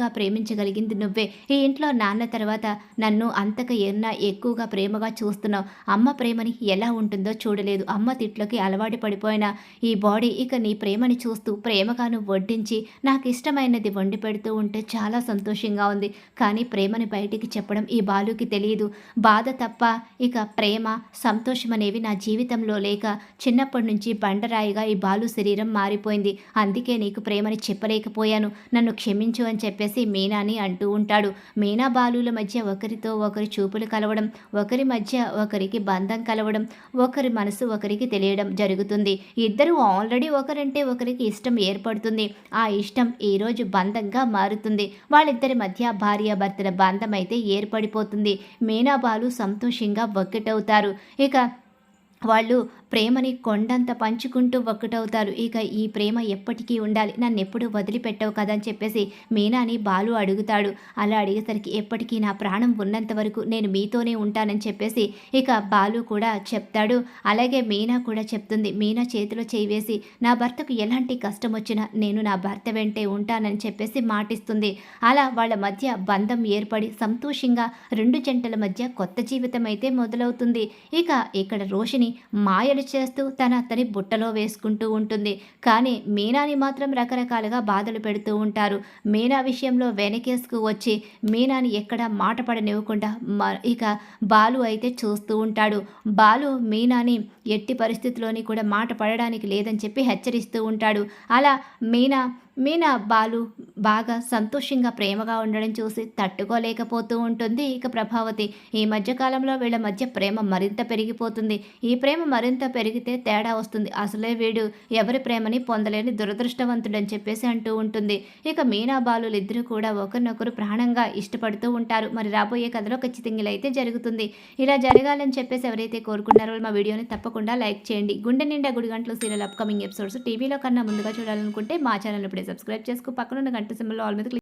గా ప్రేమించగలిగింది నువ్వే. ఈ ఇంట్లో నాన్న తర్వాత నన్ను అంతక ఎన్నా ఎక్కువగా ప్రేమగా చూస్తున్నావు. అమ్మ ప్రేమని ఎలా ఉంటుందో చూడలేదు. అమ్మ తిట్లకి అలవాటు పడిపోయిన ఈ బాడీ ఇక నీ ప్రేమని చూస్తూ ప్రేమగా నువ్వు వడ్డించి నాకు ఇష్టమైనది వండి పెడుతూ ఉంటే చాలా సంతోషంగా ఉంది. కానీ ప్రేమని బయటికి చెప్పడం ఈ బాలుకి తెలియదు బాధ తప్ప ఇక ప్రేమ సంతోషం అనేవి నా జీవితంలో లేక చిన్నప్పటి నుంచి బండరాయిగా ఈ బాలు శరీరం మారిపోయింది. అందుకే నీకు ప్రేమని చెప్పలేకపోయాను. నన్ను క్షమించు అని చెప్పేసి మీనాని అంటూ ఉంటాడు. మీనా బాలుల మధ్య ఒకరితో ఒకరి చూపులు కలవడం ఒకరి మధ్య ఒకరికి బంధం కలవడం ఒకరి మనసు ఒకరికి తెలియడం జరుగుతుంది. ఇద్దరు ఆల్రెడీ ఒకరంటే ఒకరికి ఇష్టం ఏర్పడుతుంది. ఆ ఇష్టం ఈరోజు బంధంగా మారుతుంది. వాళ్ళిద్దరి మధ్య భార్యాభర్తల బంధం అయితే ఏర్పడిపోతుంది. మీనాబాలు సంతోషంగా ఒక్కటవుతారు. ఇక వాళ్ళు ప్రేమని కొండంత పంచుకుంటూ ఒక్కటవుతారు. ఇక ఈ ప్రేమ ఎప్పటికీ ఉండాలి. నన్ను ఎప్పుడు వదిలిపెట్టవు కదా అని చెప్పేసి మీనాని బాలు అడుగుతాడు. అలా అడిగేసరికి ఎప్పటికీ నా ప్రాణం ఉన్నంత వరకు నేను మీతోనే ఉంటానని చెప్పేసి ఇక బాలు కూడా చెప్తాడు. అలాగే మీనా కూడా చెప్తుంది. మీనా చేతిలో చేయి వేసి నా భర్తకు ఎలాంటి కష్టం వచ్చినా నేను నా భర్త వెంటే ఉంటానని చెప్పేసి మాటిస్తుంది. అలా వాళ్ళ మధ్య బంధం ఏర్పడి సంతోషంగా రెండు జంటల మధ్య కొత్త జీవితం అయితే మొదలవుతుంది. ఇక ఇక్కడ రోషిని మాయలు చేస్తూ తన అతని బుట్టలో వేసుకుంటూ ఉంటుంది. కానీ మీనాని మాత్రం రకరకాలుగా బాధలు పెడుతూ ఉంటారు. మీనా విషయంలో వెనకేసుకు వచ్చి మీనాని ఎక్కడ మాట పడనివ్వకుండా ఇక బాలు అయితే చూస్తూ ఉంటాడు. బాలు మీనాని ఎట్టి పరిస్థితిలోని కూడా మాట పడడానికి లేదని చెప్పి హెచ్చరిస్తూ ఉంటాడు. అలా మీనా మీనా బాలు బాగా సంతోషంగా ప్రేమగా ఉండడం చూసి తట్టుకోలేకపోతూ ఉంటుంది. ఇక ప్రభావతి ఈ మధ్యకాలంలో వీళ్ళ మధ్య ప్రేమ మరింత పెరిగిపోతుంది. ఈ ప్రేమ మరింత పెరిగితే తేడా వస్తుంది. అసలే వీడు ఎవరి ప్రేమని పొందలేని దురదృష్టవంతుడని చెప్పేసి అంటూ ఉంటుంది. ఇక మీనా బాలులు ఇద్దరు కూడా ఒకరినొకరు ప్రాణంగా ఇష్టపడుతూ ఉంటారు. మరి రాబోయే కథలో ఖచ్చితంగా అయితే జరుగుతుంది. ఇలా జరగాలని చెప్పేసి ఎవరైతే కోరుకున్నారో మా వీడియోని తప్పకుండా లైక్ చేయండి. గుండె నిండా గుడి గంటలు సీరియల్ అప్కమింగ్ ఎపిసోడ్స్ టీవీలో కన్నా ముందుగా చూడాలనుకుంటే మా ఛానల్ ఇప్పుడు సబ్స్క్రైబ్ చేసుకో. పక్కన ఉన్న గంట సింబల్ ఆల్ మీద click